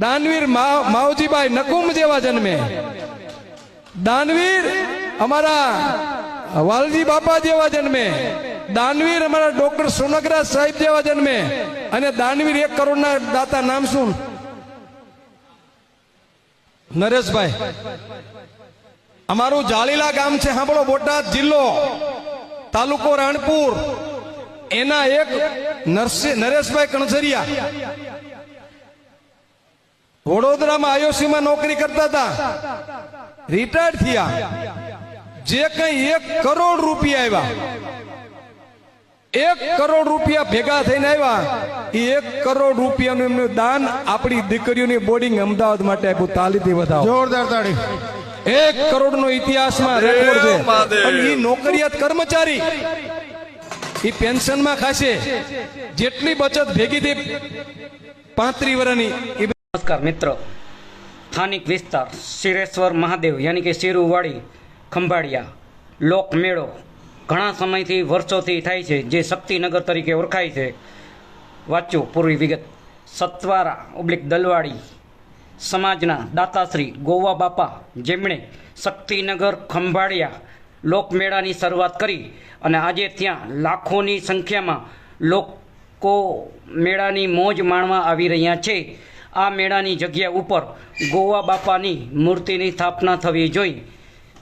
દાનવીર માવજીભાઈ નકુમ જેવા જન્મે. દાનવીર અમારા વાલજી બાપા જેવા જન્મે. દાનવીર અમારા ડોક્ટર સોનગરાજ સાહેબ જેવા જન્મે. અને દાનવીર એક કરોડના દાતા નામ શું? નરેશભાઈ. અમારું જાળીલા ગામ છે, સાંભળો, બોટાદ જિલ્લો, તાલુકો રાણપુર. એના એક નરેશભાઈ કણસરિયા. વડોદરામાં આયોસીમાં નોકરી કરતા હતા. રિટાયર્ડ થયા. જે કઈ એક કરોડ રૂપિયા આવ્યા એક કરોડ રૂપિયા ભેગા થઈને આવ્યા એ એક કરોડ રૂપિયાનું એમનું દાન આપણી દીકરીઓની બોર્ડિંગ અમદાવાદ માટે આપ્યું. તાલીથી વધાવો. જોરદાર તાળી. એક કરોડ નો ઇતિહાસમાં રેકોર્ડ છે. અને ઈ નોકરિયાત કર્મચારી. એ પેન્શનમાં ખાશે. જેટલી બચત ભેગી થઈ પાંત્રી વર્ષની ઈ નમસ્કાર મિત્ર. સ્થાનિક વિસ્તાર શિરેશ્વર મહાદેવ યાની કે શિરુવાડી ખંભાળિયા લોકમેળો ઘણા સમયથી વર્ષોથી થાય છે જે શક્તિનગર તરીકે ઓળખાય છે. વાંચો પૂરી વિગત. સત્વારા ઓબ્લિક દલવાડી સમાજના દાતાશ્રી ગોવા બાપા જેમણે શક્તિનગર ખંભાળિયા લોકમેળાની શરૂઆત કરી અને આજે ત્યાં લાખોની સંખ્યામાં લોકો મેળાની મોજ માણવા આવી રહ્યા છે. આ મેળાની જગ્યા ઉપર ગોવા બાપાની મૂર્તિની સ્થાપના થવી જોઈ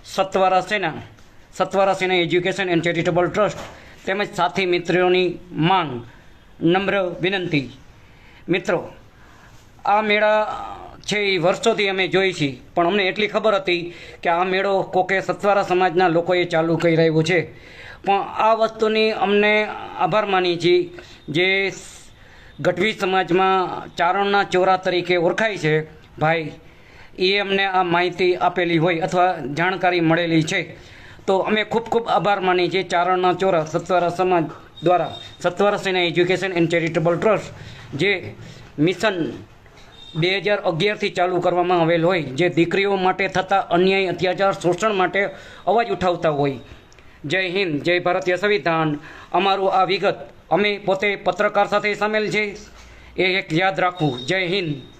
સત્વારા સેના સત્વારા સેના એજ્યુકેશન એન્ડ ચેરિટેબલ ટ્રસ્ટ તેમજ સાથી મિત્રોની માંગ નમ્ર વિનંતી. મિત્રો, આ મેળા છે એ વર્ષોથી અમે જોઈ છીએ, પણ અમને એટલી ખબર હતી કે આ મેળો કોકે સત્વારા સમાજના લોકોએ ચાલુ કરી રહ્યું છે. પણ આ વસ્તુની અમને આભાર માની છીએ જે ગઢવી સમાજમાં ચારણના ચોરા તરીકે ઓળખાય છે. ભાઈ, એ અમને આ માહિતી આપેલી હોય અથવા જાણકારી મળેલી છે. તો અમે ખૂબ ખૂબ આભાર માની છીએ ચારણના ચોરા સત્વરા સમાજ દ્વારા, સત્વરા સેના એજ્યુકેશન એન્ડ ચેરિટેબલ ટ્રસ્ટ, જે મિશન બે હજાર અગિયારથી ચાલુ કરવામાં આવેલ હોય, જે દીકરીઓ માટે થતા અન્યાય, અત્યાચાર, શોષણ માટે અવાજ ઉઠાવતા હોય. જય હિન્દ, જય ભારતીય સંવિધાન. અમારું આ વિગત અમે પોતે પત્રકાર સાથે સામેલ છે. એ એક યાદ રાખવું. જય હિન્દ.